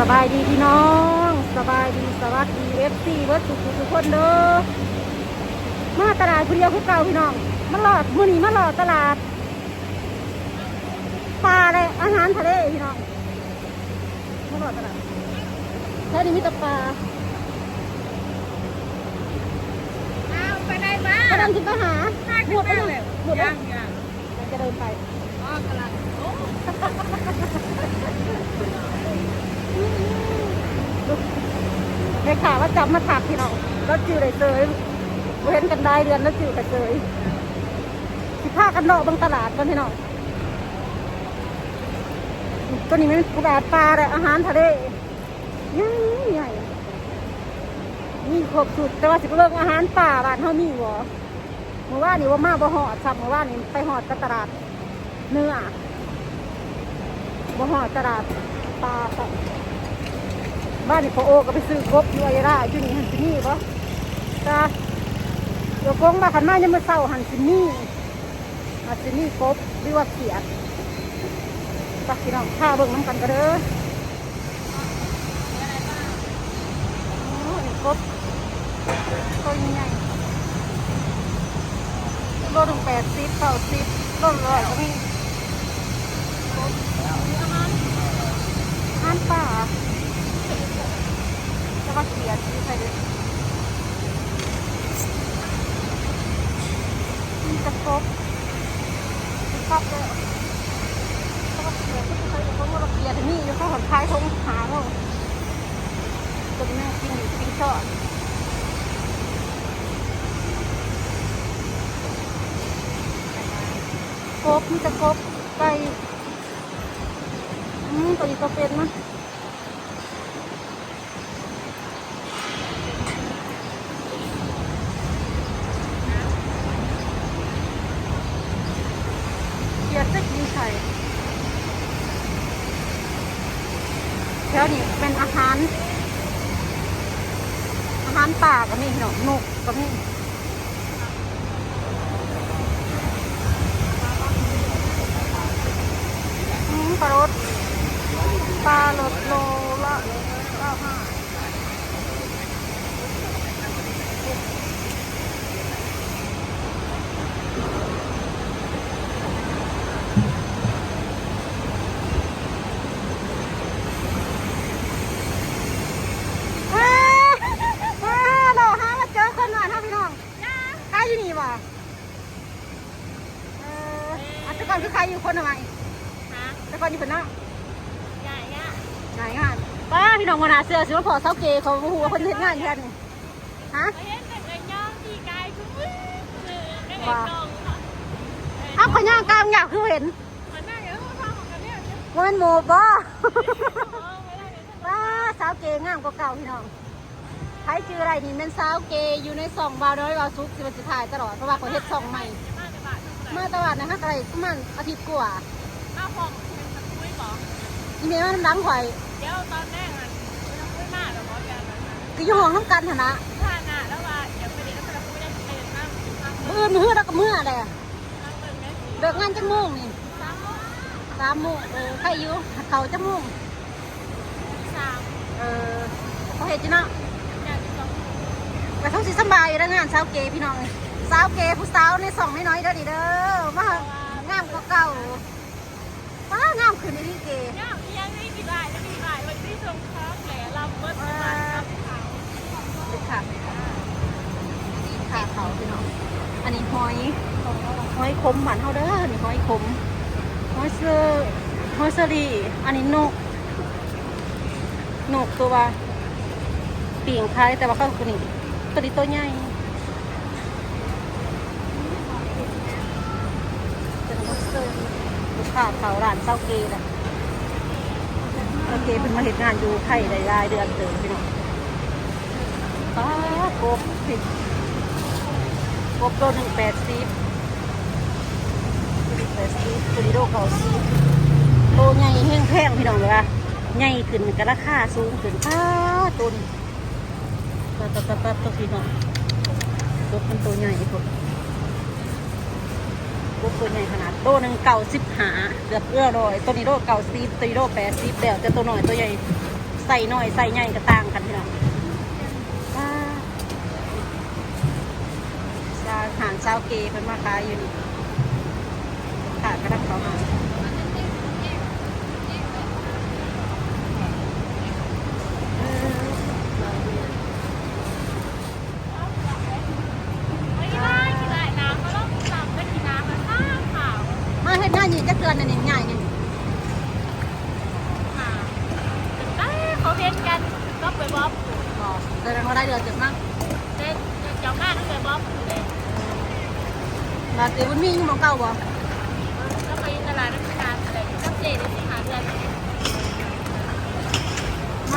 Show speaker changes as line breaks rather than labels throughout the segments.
สบายดีพี่น้อง สบายดีสวัสดีเอฟซีเวิร์ดทุกๆทุกคนเด้อมาตลาดคุณเดียวคือเก่าพี่น้องมาหลอดมื้อนี้มาหลอดตลาดปลาเลยอาหารทะเลพี่น้องมาหลอดตลาดแค่นี้มีแต่ปลา
อ้าวไปได้บ้ากำ
ลังจะไปหา
น่า
หม
กิน
ดไป
มาก
เล
เลยย
หมดแล้
ยั
ว
งยัง
จะเดินไป
อ๋อกำลังโอ้
ในข่าวว่าจับมาถักพี่น้องแล้วจือเลยเซยเห็นกันได้เดือนแล้วจือกันเซยสิพากันเลาะบางตลาดกันพี่น้องตัวนี้มันตลาดปลาเลยอาหารทะเลใหญ่ใหญ่มีครบสุดแต่ว่าสิเบิ่งอาหารป่าบ้านเฮามีบ่เมื่อวานนี่ว่ามาบ่ฮอดซ้ำเมื่อวานนี่ไปฮอดกับตลาดเนื้อบ่ฮอดตลาดปลาซ้ บ้านนี่พอโอก็ไปซื้อกบอยู่ไอ้ร่าอยู่นี่หันสินี่ปะจ้าเดี๋ยวกงมาขันมายังมาเศร้าหันสินี่หันสินี่กบหรือว่าเขียดปักพี่น้องข้าวเบิ่งน้ำกันก็เด้อโอ้ยกบตัวใหญ่โลถึงแปดสิบเก้าสิบโลร้อยก็มีกบอาหารอาหารป่า จะมาเขียนที่ใครด้วยมีตะกบชอบเลยจะมาเขียนที่ใครจะต้องมาเขียนนี่อยู่ข้างหันท้ายทงหาเราตัวแม่กินอยู่กินชอบกบมีตะกบไก่อืมตัวนี้ก็เป็นนะ เกียร์เซ็กดีใส่แถวนี้เป็นอาหาร อาหารป่าก็มีเนาะนกก็มีอืม ปลารสปลารสโลละเก้าห้าอ้าอ้าเราหามาเจอคนหน่อยท่าพี่น้องใครอยู่นี่บ่เอออันตะกอนคือใครอยู่คนทำไม
ฮะ
ตะกอนอยู่คนนอก
ใหญ่ยะ
งานงานป้าพี่น้องมาหนาเสือสิว่าพอเสาเกย์เขาหัวคนเฮ็ดงานแค่นี้ฮะ
เห็นแต่ไอ้ย่องที่กายคือมือคือได้ไงกองค่ะ
อ้าวขย่างกลางอยากคือเห็น
มันน่าจะต้องทำของกันเนี่ย
ว่าเป็นหมูบ่
อ๋อไม่ได้เลย
ป้าสาวเกย์งามกว่าเก่าพี่น้องใครชื่ออะไรนี่เป็นสาวเกย์อยู่ในซองบาวน้อยบาวซุกสิเป็นสิถ่ายตลอดเพราะว่าเขาเฮ็ดซองใหม่
มาจะบาดทุกคน
มาตลาดนะคะอะไรประมาณอาทิตย์กว่า
อ้าวฟองเป็นตะคุยบอก
อีเมลมันดังข่อย
เดี๋ยวตอนแรกอะ ก็อ
ยู่ห้องน้ำกันหั่นนะ
ถ้าหน้าแล้วว่าเดี๋ยวไปเดี๋ยวตะคุยได้ไปเต็มมากมาก
มื้ออื่นมื้อแล้วก็มื้อแหละ
มากเลย
เลิกงานจังโมงนี่
สาม
สามโมงเออใครอยู่เขาจังโมง
สาม
เออเขาเฮ็ดจังเนาะ
อยากจะสอง
แต่เขาสิสำบายอยู่แล้วงานสาวเกย์พี่น้องสาวเกย์ผู้สาวในสองน้อยๆเด้อนี่เด้อมางามกว่าเก่าป้างามขึ้นในที่เกย์
เนี่ยยังไม่กี่บาทจะมีบ่าทวันที่ทรงคราฟแหล่ลำเบิดประมาณครับเขา
เป็นขาขา เขาพี่น้องอันนี้หอยหอยขมหวานเฮาเด้อนี่หอยขมหอยเซอร์หอยเซอรี่อันนี้นกนกตัวว่าปีงคล้ายแต่ว่าเขาตัวนี้ตัวนี้ตัวใหญ่เป็นหอยเซอร์ลูกค้าเขาร้านเซาเกย์แหละเซาเกย์เป็นมาเหตุงานอยู่ไทยรายเดือนเติมพี่น้องป้ากบผิด กบตัวหนึ่งแปดสิบตัวหนึ่งแปดสิบตัวนี้โลเก่าสิบโตใหญ่แห้งแพงพี่น้องเลยว่าใหญ่ขึ้นก็ราคาสูงขึ้นป้าตัวนี้ตัดตัดตัดตัดตัวพี่น้องกบมันตัวใหญ่พวกบตัวใหญ่ขนาดโตหนึ่งเก่าสิบหาเกือบเอื้อร้อยตัวนี้โลเก่าสิบตัวนี้โลแปดสิบแล้วแต่ตัวน้อยตัวใหญ่ใส่หน่อยใส่ใหญ่ก็ต่างกันพี่น้องว้า ซาหารซาเกเพิ่นมาขายอยู่นี่ค่ะกระดังเขามาเออ
ไม่ได้กินอะไรน้ำก็ต้องทำไม่กินน้ำมันข้าวขาว
มาเฮ็ดงานนี่จะเกินอันนี้ง่ายนี่
ขาวได้เขาเห็นกันก็ไปบ๊อบ
บอกแสดงว่าได้เดือนเจ็บมาก
เด็กเจ้าแม่ต้องไปบ๊อบเลย
ลาเตบุญมีอยู่หมองเก่าบ่
ก็ไปตลาดนักการอะไรก็เจได้สิหาเดือน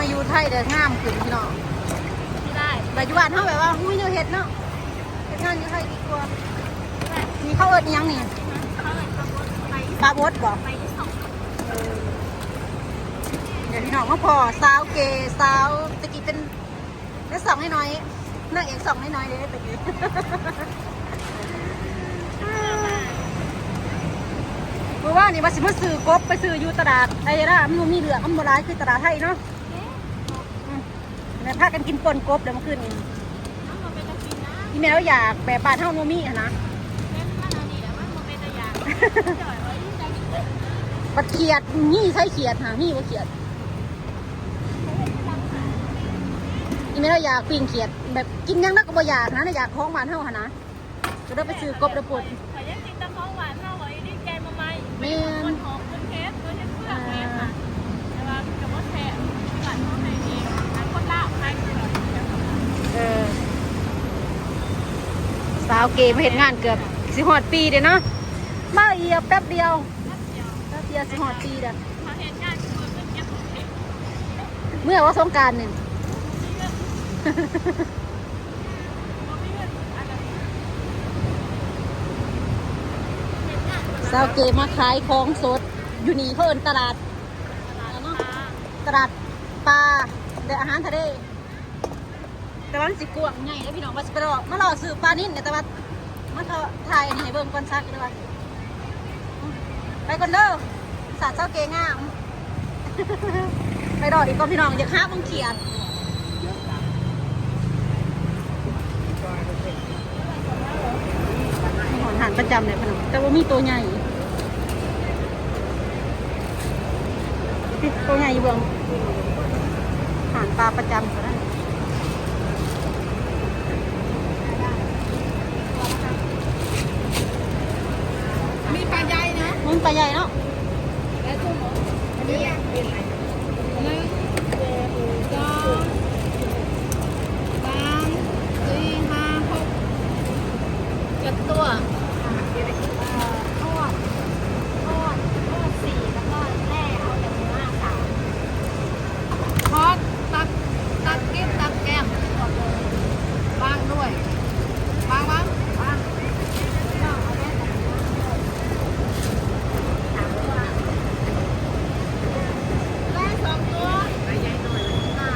มาอยู่ไทยเด้องามขึ้นพี่น้อง
ที่ได้
แต่อยู่บ้านเฮาแบบว่าไม่ได้เฮ็ดเนาะเฮ็ดงานอยู่ไทยดีกว่ามีข้าวเอิดอิหยังนี่
เขาเลยขับรถไป
ปลาบดบ่
ไปที่สอง
เดี๋ยวพี่น้องมาพอสาวเกย์สาวตะกี้เป็นได้สองให้น้อยนางเอกสองให้น้อยเลยตะกี้เมื่อวานนี่ว่าสิมาซื้อกบไปซื้ออยู่ตลาดไอ้ร่ามันบ่มีเหลือมันโบราณคือตลาดไทยเนาะอืม แล้วพากันกินปนกบเดี๋ยวเมื่อคืนนี้
น้ำมันเป็นตะกินนะ
อีแม่เราอยากแบบบ้านเฮาบ่มีอะนะ
เล่นมันอันนี้แล้วมันเป็นตะยางจ่อยไว้ใจกินเลย
บัดเขียดนี่ใช่เขียดหานี่ว่าเขียดอีแม่เราอยากปิ้งเขียด แบบกินหยังนักก็บ่อยากนะน่ะอยากของบ้านเฮาหั่นนะก็ได้ไปซื้อกบแล้วปวด
ขอยังกินตะข้องหวานเท่าไว้ดิแกงมาไหม
แม่
เออ
สาวเกมเห็นงานเกือบสิหอดปีเด้เนาะมาเอียบแป๊บเดียวแป๊บเดียวสิหอดปีเด้อ
มาเห็นงานคือเมื่
อว่าสงการนี่
ง
สาวเกมาขายของสด อยู่นี่เขาเอินตลาด
ตลาด
ปลาและอาหารทะเล แต่ว่ามันสิกวางใหญ่แล้วพี่น้องว่าสิไปรอมาหล่อซื้อปลานิ่นเนี่ยแต่ว่ามันเขาถ่ายอันนี้ให้เบิ่งก่อนซักเลยว่าไปก่อนเด้อสาดเจ้าเกงาม ไปรออีกก่อนพี่น้องอย่าค้าบังเขียนหอนหันประจำเลยพี่น้องแต่ว่ามีตัวใหญ่ตัวใหญ่อยู่เบื้องหานปลาประจำก็ได้
มีปลาใหญ่ นะ
มันปลาใหญ่เนาะ
และกุ้งอันนี้เป็นอะไรหนึ่งสองสามสี่ห้าหกเจ็ดตัว
ทอดทอดทอดสี่แล้วก็แล่เอาแต่เนื้อสาม
ทอดตักตักกิ๊บตักแก้ม
หมดเลย
บางด้วยบางบาง
บ้างก็เอาแล่แต่เนื้อสามตัว
แม่สองตัว
อ่า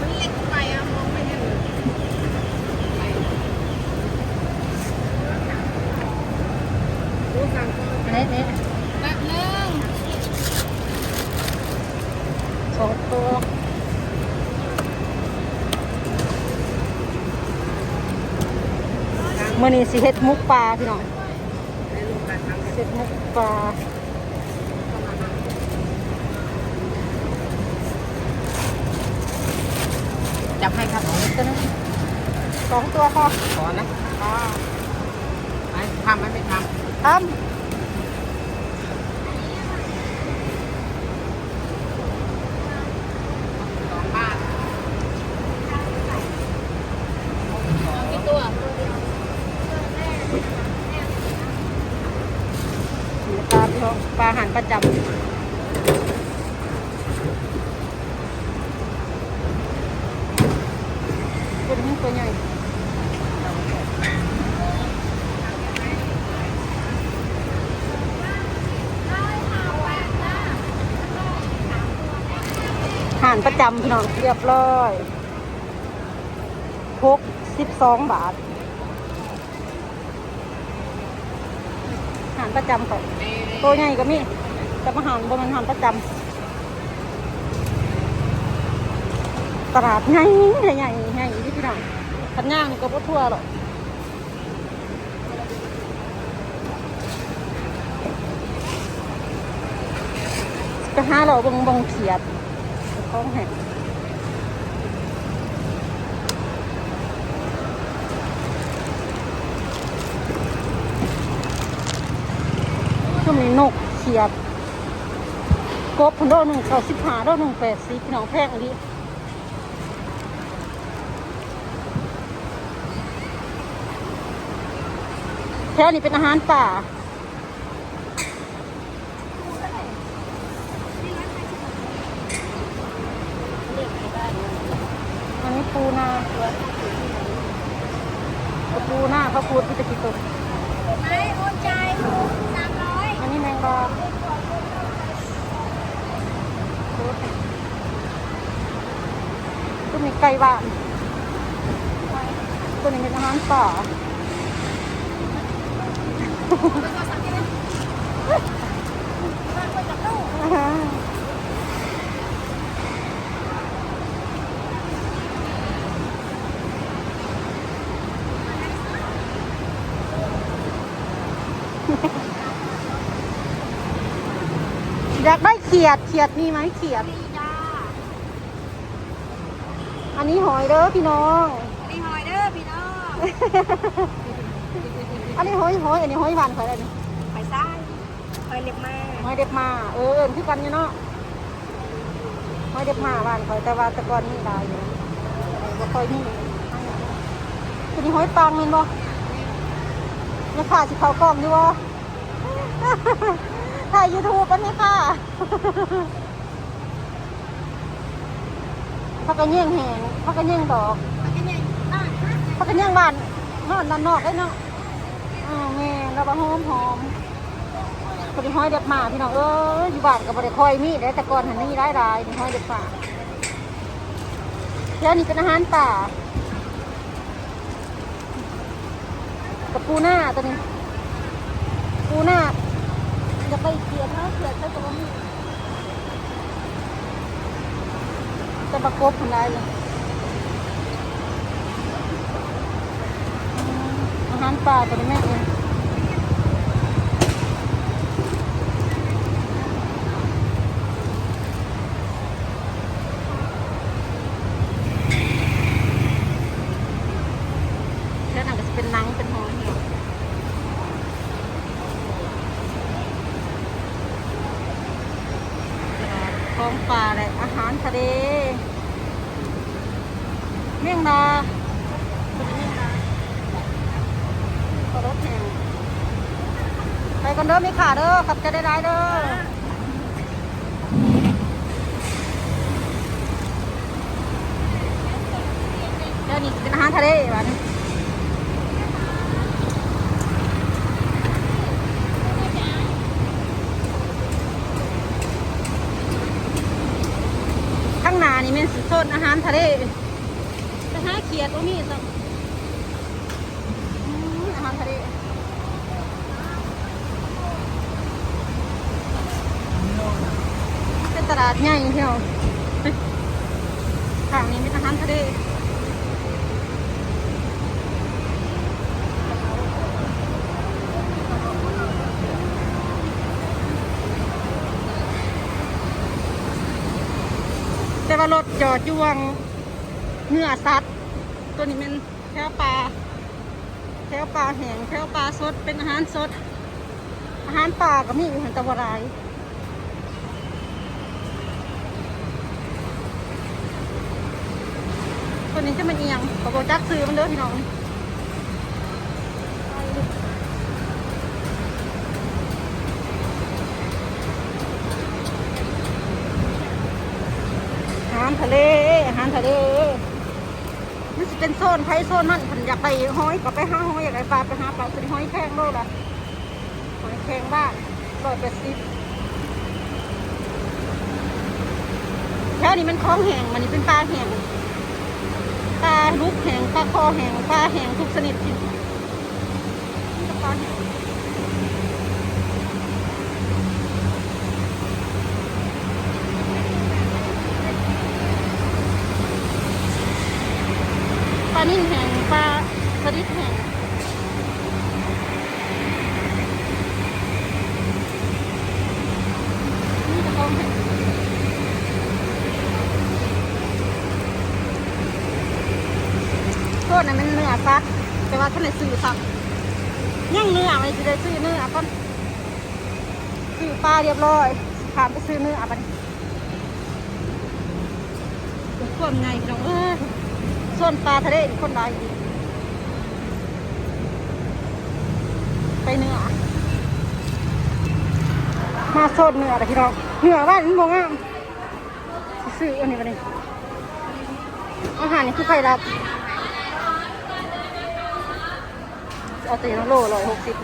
มันเล็กไปอะมองไม่เห็น
เละเละ
แบบหนึ่ง
สองตัว มื่อนี้สิเฮ็ดมุกปลาพี่น้องเฮ็ดมุกปลา
จับให้ครับ
ตัวนึงสองตัวพอ
ขอนะไปทำไหมไม่ท
ทำ
สองบาท
กี่ตัวำ
ปลาพี่น้องปลาอาหารประจำตัวนี้ตัวใหญ่อาหาร ประจำพี่น้องเรียบร้อยพกสิบสองบาทหาารประจำเขาตัวใหญ่ก็มีแต่อาหารบนมันอาหารประจำตลาดใหญ่ใหญ่ใหญ่ใหญ่ที่พี่น้องพันย่างนี่ก็บ่ทั่วหรอกไปหาเราบงบงเขียด ของแห้งช่วงนี้นกเขียดกบพันโดหนึ่งเก้าสิบห้าโดหนึ่งแปดสิบพี่น้องแพงอันนี้แถวนี้เป็นอาหารป่า อันนี้ ปูนาปูนาเขาพูดที่จะกินตัว
ไม่โอนใจสามร้อย
อันนี้แมงดาก็มีไก่บ้านตัวนี้เป็นอาหารป่าอ ยากได้เขียดเขียดมีไหมเขียด
นี่จ้า
อันนี้หอยเด้อพี่น้อง
นี่หอยเด้อพี่น้อง
อันนี้หอยหอยอันนี้หอยหวานหอยอะไรนี่
หอยซ้ายหอยเล็บมา
หอยเด็บมา เออเอิ้นคือกันอยู่เนาะหอยเด็บมาหวานหอยแต่ว่าแตะกอนนี่ได้อยู่บ่ค่อยมีตัวนี้หอยปังเห็นบ่เนี่ยค่ะสิเขากล้องอยู่บ่ ถ่ายยูทูบกันไหมค่ะพักกันเยี่ยงแหงพักกันเยี่ยงดอก
มันจะยังอะ
พักกันเยี่ยงบานนอนด้านนอกได้เนาะอ่าแม่เราบะหอมหอมพอดีห้อยเด็บหมาพี่น้องเอ้ยอยู่บ้านกับบริคอยมีได้แต่ก่อนหันนี่ได้ได้นี่ห้อยเด็บหมาแล้วนี่เป็นอาหารป่ากับปูหน้าตัวนี้ปูหน้า จะไปเขียนนะเขียนใช้ตัวนี้จะประกบคนได้เลยอาหารปลาตัวนี้แม่เองแล้วหนังก็จะเป็นหนังเป็นหอยเนี่ยท้องปลาและอาหารทะเล เมี่ยงดาเป็นเมี่ยงดารถแห่งไปกันเด้อมีขาเด้อขับจะได้ได้เด้อเดี๋ยวนี้เป็นอาหารทะเลบ้านข้างหน้านี่เป็นสุดโซนอาหารทะเล เขียดว่ามีสักอืมอาหารทะเลเป็นตลาดใหญ่เที่ยวทางนี้เป็นอาหารทะเลแต่ว่ารถจอดอยู่วังเนื้อสัตว์ ตัวนี้เป็นแค่ปลาแถวปลาแห้งแถวปลาสดเป็นอาหารสด อาหารป่าก็มีอยู่หันตะวันไรายตัวนี้จะมันเอียงขอบอกจักซื้อมันเด้อพี่น้องอาหารทะเลอาหารทะเล เป็นโซนไทยโซนนั่นผมอยากไปห้อยก็ไปห้าห้อยอยากไปปลาไปหาปลาเป็นห้อยแข้งโลละหอยแข้งบ้านร้อยแปดสิบแถวนี้มันคลองแหงมันนี่เป็นปลาแหงปลาลูกแหงปลาคอแหงปลาแหงทุกชนิดที่นี่ก็ปลาแหง ฟัก แต่ว่าท่านไหนซื้อสั่งย่างเนื้อมันจะได้ซื้อเนื้อก่อนซื้อ ปลาเรียบร้อยผ่านไปซื้อเนื้อบัดนี้เป็นควมไงพี่น้องเอ้ยส่วนปลาทะเลคนหลายอีกไปเนื้อมาโซนเนื้อเลยพี่น้องเนื้อบ้านมันบ่งามซื้ออันนี้มาเลยอาหารนี่คือใครรับเอาตีนโลร้อยหกสิบ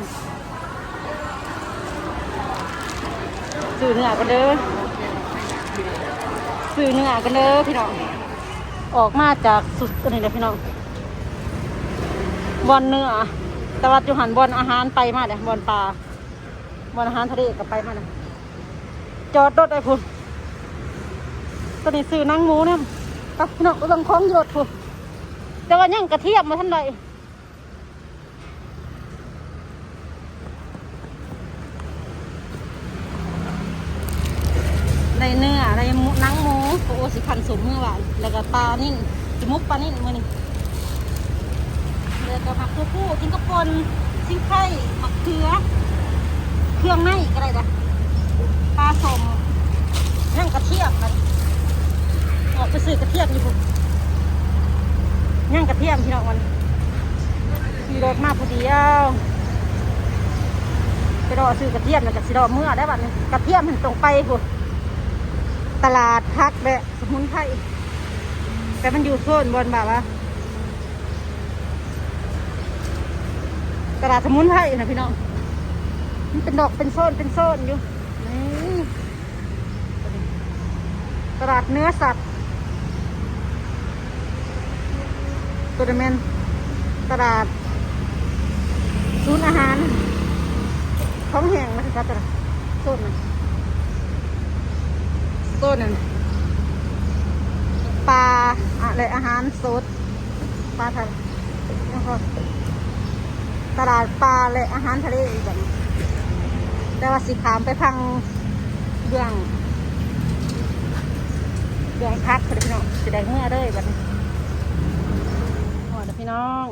ซื้อเนื้อกันเด้อซื้อเนื้อกันเด้อพี่น้อง ออกมาจากสุดอันนี้เลยพี่น้องบอลเนื้อต่ว่าจุหันบอลอาหารไปมาเลยบอลปลาบอลอาหารทะเลกับไปมาเลยจอดรถไอ้พุ่นตอนนี้ซื้อนั่งหมูเนี่ยกับพี่น้องก็ต้องคล้องหยดพุ่นแต่ว่ายังกระเทียมมาท่านใดในเนื้อในังหมูโอ้สิพันสมเมื่อวานแล้วก็ปลานิ่นจมุกปลานิ่นมื่อนี้แล้วก็ผักคู่คู่กินกระปนซิ่งไข่มะเขือ เครื่องในก็ได้จ้ะปลาสมนั่งกระเทียมมันออกไปซื้อกระเทียมอยู่พุ่นย่างกระเทียมพี่น้องมันขี่รถมาพอดีเอาไปรอซื้อกระเทียมแล้วก็สิรอเมื่อได้บัดนี้กระเทียมมันตรงไปพุ่ ตลาดพักแบบสมุนไพรแต่มันอยู่โซนบนแบบว่าตลาดสมุนไพรนะพี่น้องมันเป็นดอกเป็นโซนเป็นโซนอยู่นี่ตลาดเนื้อสัตว์ตัวเดมนตลาดศูนย์อาหาร ของแห้งนะครับตลาดโซนนั้ โซนนั้นปลาอะไรอาหารสดปลาทะเลตลาดปลาและอาหารทะเลอีกแบบแต่ว่าสีขามไปพังเบื้องเบื้องพักพี่น้องจะได้เมื่อเลยแบบนี้โอ้พี่น้อง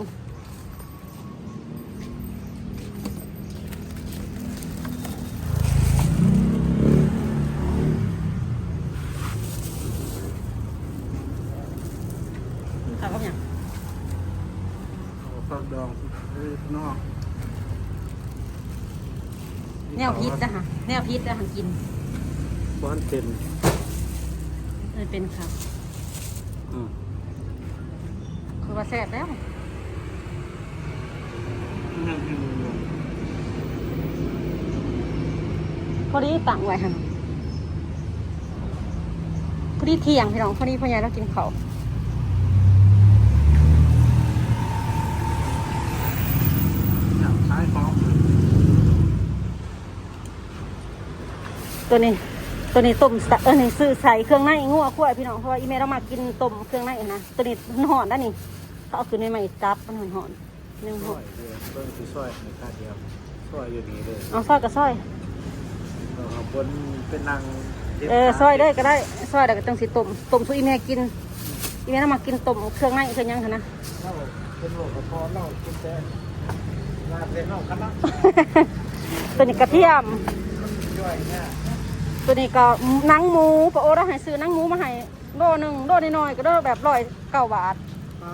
นี่ขาวกับหยัง
ฟักด องเอ้ยนอก
แนวพิษนะฮะแนวพิษนะหันกิน
บ้านเป็น
เลยเป็นครับ
อืม
คือว่าแซ่บแล้ว
นั่งกินอยู่
พอดีตั้งไว้ฮะพอดีเที่ยงพี่น้องพอดีพ่อใหญ่เรากินข้าว
อยากขายของ
ตัวนี้ ตัวนี้ต้มสะเออนี่ซื้อใส่เครื่องในงัวขั้วพี่น้องเพราะว่าอีเมลเรามากินต้มเครื่องในนะตัวนี้มันหอนได้นี่เขาเอาขึ้นในใหม่จับมันหอนหอนๆหนึ่งห
ซ
อ
อนยเดียวเบิ่งสิซอยในค่าเดียวซอยอยู่นี่เลย
เอาซอยกับซอย
เราเอาบนเป็นนาง
เออซอยได้ก็ได้ซอยแต่ก็ต้องสิต้มต้มสู้อีเมลกินอีเมลเรามากินต้มเครื่องในเครื่องหยังคะนะ
เราเป็นโรคกระเพาะเรากินแต่ลาบเป็นเฮาคันละ
ตัวนี้กระเทียม
ย่อยเนี่ย
ตัวนี้ก็หนังหมูปะโอเราให้ซื้อหนังหมูมาให้โลหนึ่งโลน้อยๆก็ได้แบบร้อยเก้าบาท
ปลา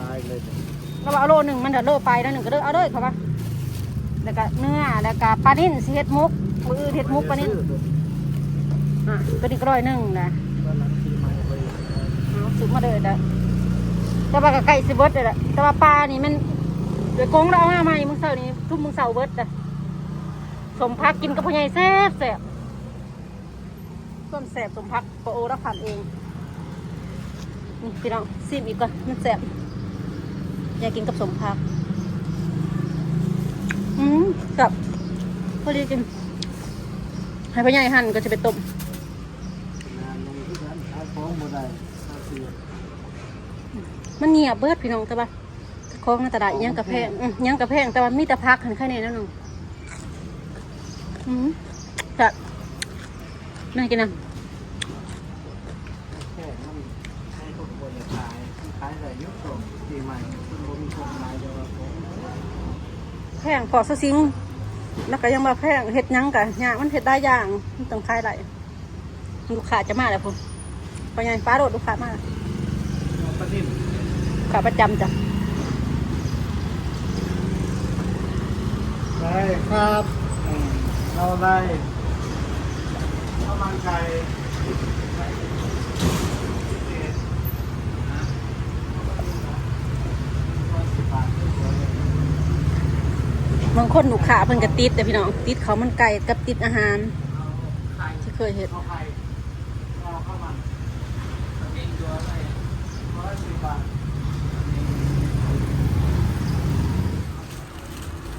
ลายเลยเนี่ย
เราว่าเอาโลหนึ่งมันเดี๋ยวโลไปแล้วหนึ่งก็เด้อเอาเลยครับว่าแล้วก็เนื้อแล้วก็ปลานิ่นสิเฮ็ดมุกมืออื่นเฮ็ดมุกปลานิ่นอะตัวนี้ก็ร้อยหนึ่งนะ
บ้านหลังที่ใหม่ไป
เอาซื้อมาเด้อเด้อแต่ว่าก็ไก่สิเบิดเลยแหละแต่ว่าปลานี่มันเดี๋ยวกงเราเอามาใหม่มึงเสาร์นี้ทุ่มมึงเสาร์เบิดจ้ะสมพักกินกับพ่อใหญ่แซ่บแซ่บ ต้นแซ่บสมพักปะโอรับผ่านเองนี่พี่น้องซิมอีกก่อนมันแซ่บอยากกินกับสมพัก อืมกับพอดีกินให้พ่อใหญ่หั่นก็จะไปต้ม
งานลงที่ร้านขายของบ่ได้ค่าเสีย
มันเงียบเบิดพี่น้องแต่ว่าของในตลาดอิหยังกระแพงอืมอิหยังกระแพงแต่ว่ามีแต่พักหันแค่นี้นั่นนึงอืมแบบ น่ากินนะ
แค่ให้ทุกคนขายขายได้ยุคสองปีใหม่คุณบ่มีขคนหลาเดียวว่าผม
แพงพอซะซิงแล้วก็ยังมาแพงเฮ็ดยังกะยากมันเฮ็ดได้ย่างมันต้องขายได้ลูกค้าจะมาแล้วพุ่นเพราะงั้นฟ้าโดดลูกค้ามา
เอาประดิษฐ์
ลูกค้าประจำจ้ะ
ได้ครับเอาได้ ข้าวมันไก่สิบบาท
บางคนลูกค้าเพิ่นก็ติดแต่พี่น้องติดเขามันไก่กับติดอาหาร ที่เคยเห็น
เอาไข่เอาข้าวมันนี่ตัวอะไรร้อยสิบบาท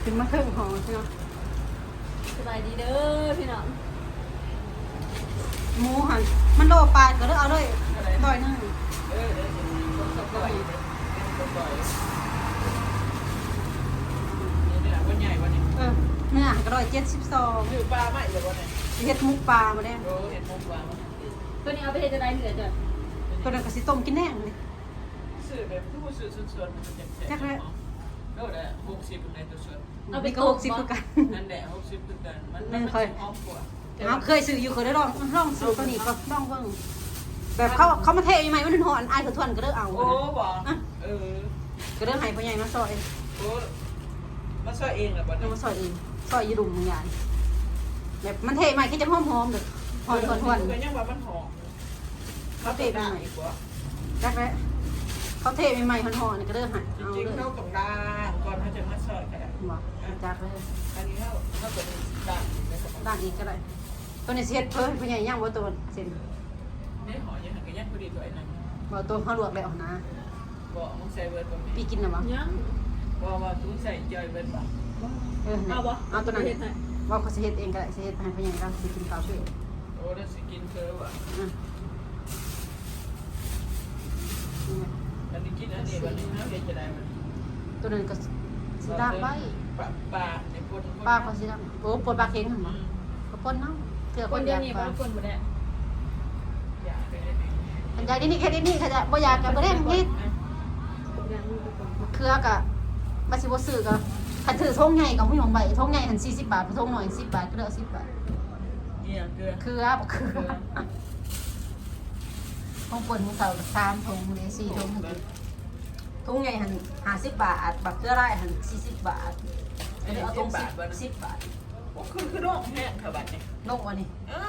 ถึงมาเครื่องหอพี่น้อง
สบายดีเด้อพี่น้อง
หมูหันมันโลปลายก็เลยเอาเลยดอยหนึง
เออเดี๋ยวจะมีคนสับก่อยเป็นคนก่อยนี่เนี่ยวันใหญ่วันนี้
เออเนื้อก็ดอยเจ็ดสิบสอง
อยู่ปลาไหมเดี๋ยววันนี้
เฮ็ดหมุกปลามาได้
โอ้เห็นมุกปลาไหม
ตัวนี้เอาไปเฮ็ดจะได้เหนือจ้ะ
ตัวนั้นก็สิต้มกินแน่เลย
สื่อแบบผู้สื่อส่วนๆมันจะเจ็บ
จักแล้ว
ก็ได้หกสิบในตัวส่วน
เอาไป
นี่ก็
ต้
ห
ม
กสิบคือกัน
นั่นแหละหกสิบคือกันมัน
นั่
มัน
นค่อย
หอมกว่า
เอาเคยซื้ออยู่เคยได้ลองลองซื้อตัวนี้ก็ลองเบิ่งแบบเขาเขามาเทใหม่ๆมันหอนอายเขาทวนก็เลิกเอา
โอ้บอกเออ
ก็เลิกให้พ่อใหญ่มาซอย
โอ้มาช่วยเองเหรอบ้า
เอา
นี้
มาซอยเองซอยยีดุมมึงยายแบบมันเทใหม่ก็จะหอมๆเด้อหอนทวน
ก็ยังว่ามันหอมเขาเตะได้อีกว่า
ๆจักแล้วเขาเทใหม่ๆหอนๆนี่ก็เลิกให้
จ
เอา
ริง
เล
ๆ
ย
เขาต้องด่างก่อนเขาจะมาช่วยกัน
บอกจักเลย
อันนี้เขาเขาเป็นด่างในสมอง
ด้านอีกก็ได้ ตัวนี้สิเฮ็ดเพิ่นพ่อใหญ่ย่างบ่ตัวเส้น
นี่หอยังหันกันยังพอดีตัวไอ้นั่น
บ่ตัวเขาลวกแล้วนะ
บอกมึงใส่เบิร์ดบ่มี
พี่กินน่ะบ่
ยัง
บอกว่าตุ้งใส่จอยเบิร์ดบ่
เออ
เอาบ่
เอาตัวนั้น
เฮ็ดให้
ว่าเขาสิเฮ็ดเองก็ได้สิเฮ็ดให้พ่อใหญ่เราสิกินข้าวช่วย
โอ้แล้วสิกินเธอว่ะ
อืม
อันนี้กินอันนี้วันนี้นะเฮ็ดจะได้มัน
ตัวนั้นก็สิด่างไป
ปลาปลาในปน
ป้าเขาสิด่างโอ้ปวดปลาเค็งหั่นบ่ก็ปนเนาะ เถื่อ
ค
คนน
เดี
เดี
ย
ยวว
นี่
นี่
บ่
บ่
คนบ่ได้
อย่าไปได้ไหม
อันใดนี่แค่นี้เขาจะบ่อยากก็บ่ได้เฮ็ด
ยังมีคน
เครือก็บ่สิบ่ซื้อก็คันถือทงใหญ่ก็บ่ยอมใบทงใหญ่หัน40บาททงน้อย10บาทก็เหลือ10บาท
เนี่ยเกลือ
เครือบ่เครือของปนของเก่า3ทงเลย4ทงทงใหญ่หัน50บาทบักเครือได้หัน40บาทก็เลยเอาทง10 10บาท
โอ้คือคือน้องแห้งค่ะบัดนี้
ลงวันนี้
อ่า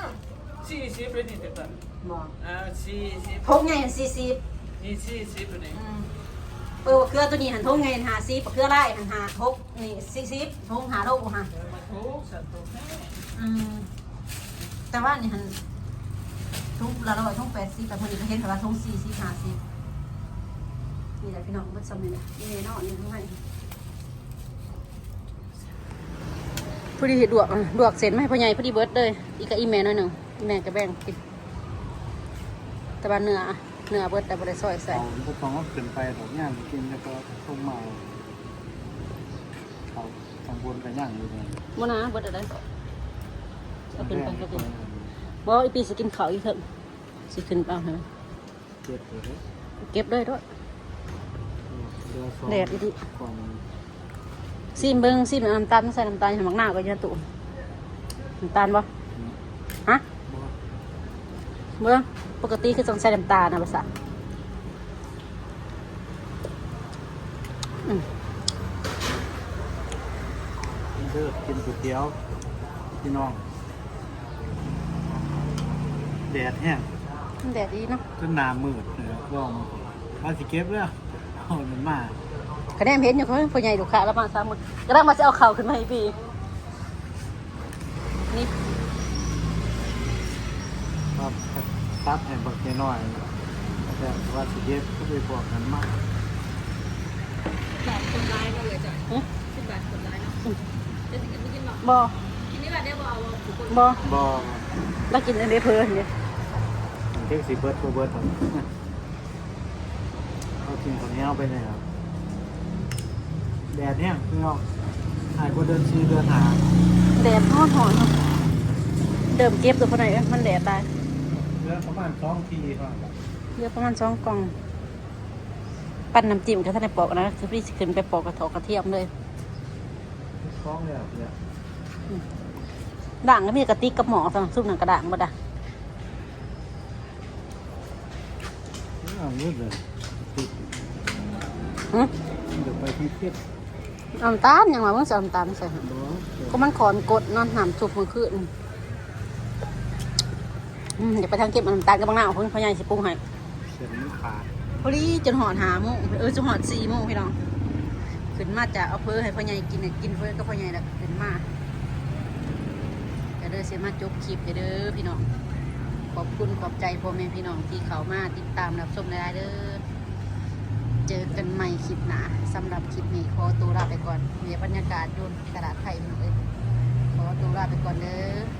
สี่สิบเลยนี่แต่ก่อน
บ่
อ่าสี่สิบ
ทงใหญ่หัน40
นี่สี่สิบเลย
อืมเออเครือตัวนี้หันทงไงหันหาซีเครือไร่หันหาทกนี่ซีซีทงหาโลกฮะ
เออมาทุกสัตว์ตัวแม่
อืมแต่ว่านี่หันทุกละร้อยทงแปดสิบแต่คนนี้ก็เห็นแต่ว่าทงสี่สิบห้าสิบนี่แหละพี่น้องมันสมัยนะนี่เนาะนี่ทั้งนั้น พอดีดวกอะดวกเสร็จไหมาให้พ่อใหญ่พอดีเบิร์ดเลย อีกกับอีแม่หน่อยหนึ่งอีแม่ก็แบ่งกินแต่ว่าเนื้อเนื้อเบิร์ดแต่บริซอยใส่
เอาพวกของก็ขึ้นไปดอกย่างกินแล้วก็ต้มเมาเขาข้างบนกันย่างอยู่เนี่ย
บ่นะเบิดอะไรเอาขึ้นไปก็กินบ่อีปีสิกินข้าวอีกเถอะสิขึ้นไปเอาให้มัน
เจ็บเลย
เก็บเลยด้วย
เรือสอง
แดดอีดิ
ก่อน
ซีมเบิ่งซีมน้ำตาลใส่น้ำตาลให้มักหน้าก็อยู่ในตู้น้ำตาลบ่ฮะเบิ่งปกติคือต้องใส่น้ำตาลนะภาษาอืม
กินเถอะกินก๋วยเตี๋ยวพี่น้องแดดแห้ง
มันแดดดีเนาะ
จนหน้ามืดเลยลองมาสิเก็บเลยเอามันมา
คะแนนเห็นอยู่เขาพ่อใหญ่ลูกค้าแล้วมาซ้ำมื้อกระดังมาสิเอาเข้าขึ้นมาให้พี่นี่
ครับตัดให้บักน้อยแต่ว่าสิเก็บก็ไปบอกกันมากแบา
ทคนร้ายก็เลยจ้ะสิบบาทคนร้ายเนาะจะกินไม่กินหรอก
บ่
กินนี่บาทได้บ่เอาทุกคน
บ่
บอ
แล้วกินอันนี้เพลินเนี่ย
เทคสิเบิร์ดเบิร์ดเอาเอากินคนนี้เอาไปไหนครับ แดดเนี่ยพี่น้องหายก็เดินซื้อเดินหา
แดดร้อนหอนเนาะเดิมเก็บตัวพอไหนอยเอ้ยมันแดดตาย
เดินประมาณสองทีก่อน
เยอะประมาณสองกล่อง ปั้นน้ำจิ้มก็ท่านได้ปอกนะคือพี่สิขึ้นไปปอกกระเทอกกระเทียมเลย
คล้องเลยอะเนี่ย
ด่างก็มีกระติกกับหมอสำหรับซุปหนังกระด่างบ่ได้
อ้าวมืดเลยติด
หึ
เดี๋ยวไปที่เทียบ
น้ำตาลยังมาเพิ่งใส่น้ำตาลใส่ก็มันขอนกดนอนหามสุกมือขึ้นเดี๋ยวไปทางเก็บน้ำตาลกับบางหน้าเอาเพิ่นพ่อใหญ่สิปรุงให้พอดีจนหอดหาโมงเออจนหอดสี่โมงพี่น้องขึ้นมาจากเอาเพิ่ให้พ่อใหญ่กินเนี่ยกินเพิ่นก็พ่อใหญ่แล้วขึ้นมาเดี๋ยวเด้อเสียมาจบคลิปเด้อพี่น้อง ขอบคุณขอบใจพ่อแม่พี่น้องที่เขามาติดตามรับชมได้เด้อ เจอกันใหม่คลิปหน้าสำหรับคลิปนี้ขอตัวลาไปก่อนเมียบรรยากาศยุ่นตลาดไทยพี่น้องเอ้ยขอตัวลาไปก่อนเด้อ